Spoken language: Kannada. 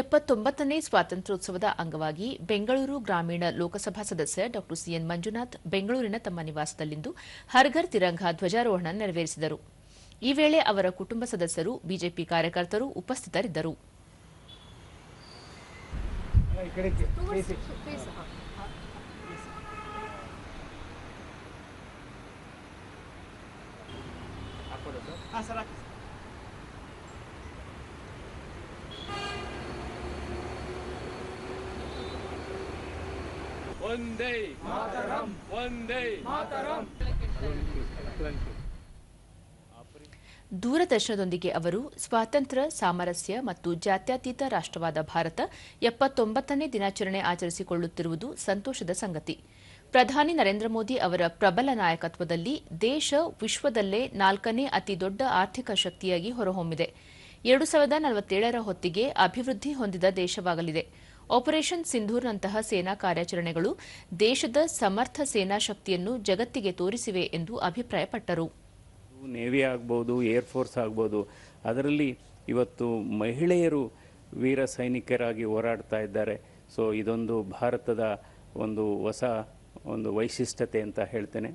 ಎಪ್ಪತ್ತೊಂಬತ್ತನೇ ಸ್ವಾತಂತ್ರ್ಯೋತ್ಸವದ ಅಂಗವಾಗಿ ಬೆಂಗಳೂರು ಗ್ರಾಮೀಣ ಲೋಕಸಭಾ ಸದಸ್ಯ ಡಾ ಸಿಎನ್ ಮಂಜುನಾಥ್ ಬೆಂಗಳೂರಿನ ತಮ್ಮ ನಿವಾಸದಲ್ಲಿಂದು ಹರ್ಘರ್ ತಿರಂಗ ಧ್ವಜಾರೋಹಣ ನೆರವೇರಿಸಿದರು. ಈ ವೇಳೆ ಅವರ ಕುಟುಂಬ ಸದಸ್ಯರು, ಬಿಜೆಪಿ ಕಾರ್ಯಕರ್ತರು ಉಪಸ್ಥಿತರಿದ್ದರು. ಒಂದೇ. ಮಾತರಂ. ಒಂದೇ. ಮಾತರಂ. ದೂರದರ್ಶನದೊಂದಿಗೆ ಅವರು ಸ್ವಾತಂತ್ರ್ಯ ಸಾಮರಸ್ಯ ಮತ್ತು ಜಾತ್ಯತೀತ ರಾಷ್ಟವಾದ ಭಾರತ ಎಪ್ಪತ್ತೊಂಬತ್ತನೇ ದಿನಾಚರಣೆ ಆಚರಿಸಿಕೊಳ್ಳುತ್ತಿರುವುದು ಸಂತೋಷದ ಸಂಗತಿ. ಪ್ರಧಾನಿ ನರೇಂದ್ರ ಮೋದಿ ಅವರ ಪ್ರಬಲ ನಾಯಕತ್ವದಲ್ಲಿ ದೇಶ ವಿಶ್ವದಲ್ಲೇ ನಾಲ್ಕನೇ ಅತಿ ದೊಡ್ಡ ಆರ್ಥಿಕ ಶಕ್ತಿಯಾಗಿ ಹೊರಹೊಮ್ಮಿದೆ. ಎರಡು ಸಾವಿರದ ನಲವತ್ತೇಳರ ಹೊತ್ತಿಗೆ ಅಭಿವೃದ್ಧಿ ಹೊಂದಿದ ದೇಶವಾಗಲಿದೆ. ಆಪರೇಷನ್ ಸಿಂಧೂರ್ನಂತಹ ಸೇನಾ ಕಾರ್ಯಾಚರಣೆಗಳು ದೇಶದ ಸಮರ್ಥ ಸೇನಾ ಶಕ್ತಿಯನ್ನು ಜಗತ್ತಿಗೆ ತೋರಿಸಿವೆ ಎಂದು ಅಭಿಪ್ರಾಯಪಟ್ಟರು. ನೇವಿ ಆಗ್ಬೋದು, ಏರ್ ಫೋರ್ಸ್ ಆಗ್ಬೋದು, ಅದರಲ್ಲಿ ಇವತ್ತು ಮಹಿಳೆಯರು ವೀರ ಸೈನಿಕರಾಗಿ ಹೋರಾಡ್ತಾ ಇದ್ದಾರೆ. ಸೊ ಇದೊಂದು ಭಾರತದ ಒಂದು ಹೊಸ ಒಂದು ವೈಶಿಷ್ಟ್ಯತೆ ಅಂತ ಹೇಳ್ತೇನೆ.